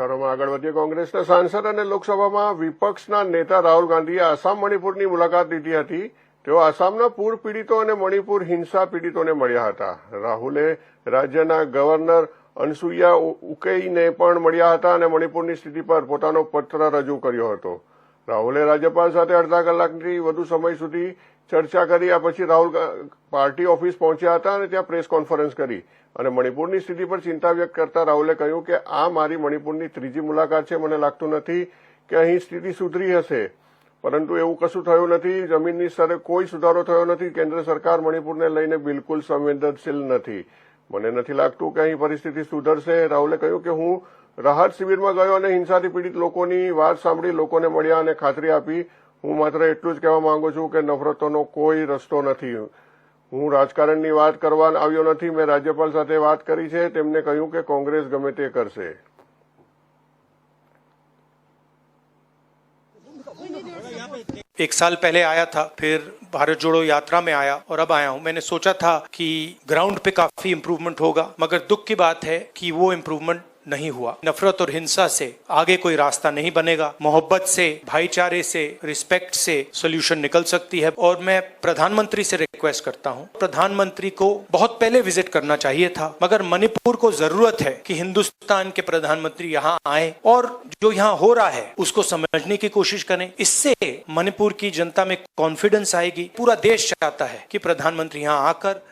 વિસ્તારોમાં આગળ વધીએ કોંગ્રેસના સાંસદ અને લોકસભામાં વિપક્ષના નેતા રાહુલ ગાંધીએ આસામ મણિપુરની મુલાકાત લીધી હતી તેઓ આસામના પૂર પીડિતો અને મણિપુર હિંસા પીડિતોને મળ્યા હતા રાહુલે રાજ્યના ગવર્નર અનસુયા ઉકેઈને પણ મળ્યા હતા અને મણિપુરની સ્થિતિ પર પોતાનો પત્ર રજૂ કર્યો હતો રાહુલે રાજ્યપાલ સાથે અડધા કલાકથી વધુ સમય સુધી ચર્ચા કરી આ પછી રાહુલ પાર્ટી ઓફિસ પહોંચ્યા હતા અને ત્યાં પ્રેસ કોન્ફરન્સ કરી અને મણિપુરની સ્થિતિ પર ચિંતા વ્યક્ત કરતા રાહુલે કહ્યું કે આ મારી મણિપુરની ત્રીજી મુલાકાત છે મને લાગતું નથી કે અહીં સ્થિતિ સુધરી હશે પરંતુ એવું કશું થયું નથી જમીનની સ્તરે કોઈ સુધારો થયો નથી કેન્દ્ર સરકાર મણિપુરને લઈને બિલકુલ સંવેદનશીલ નથી મને નથી લાગતું કે અહીં પરિસ્થિતિ સુધરશે રાહુલે કહ્યું કે હું રહર शिविरમાં ગયો અને હિંસાથી પીડિત લોકોની વાત સાંભળી લોકોને મળ્યા અને ખાતરી આપી હું માત્ર એટલું જ કહેવા માંગુ છું કે નફરતનો કોઈ રસ્તો નથી હું રાજકારણની વાત કરવા આવ્યો નથી મેં રાજ્યપાલ સાથે વાત કરી છે તેમણે કહ્યું કે કોંગ્રેસ ગમટીએ કરશે એક સાલ પહેલા આયા تھا ફિર ભારત જોડો યાત્રા મે આયા ઓર અબ આયા હું મેને सोचा था કે ગ્રાઉન્ડ પર કાફી ઇમ્પ્રૂવમેન્ટ હોગા મગર દુખની વાત હે કે વો ઇમ્પ્રૂવમેન્ટ नहीं हुआ नफरत और हिंसा से आगे कोई रास्ता नहीं बनेगा मोहब्बत से भाईचारे से रिस्पेक्ट से सोल्यूशन निकल सकती है और मैं प्रधानमंत्री से रिक्वेस्ट करता हूँ प्रधानमंत्री को बहुत पहले विजिट करना चाहिए था मगर मणिपुर को जरूरत है कि हिंदुस्तान के प्रधानमंत्री यहाँ आए और जो यहाँ हो रहा है उसको समझने की कोशिश करें इससे मणिपुर की जनता में कॉन्फिडेंस आएगी पूरा देश चाहता है कि प्रधानमंत्री यहाँ आकर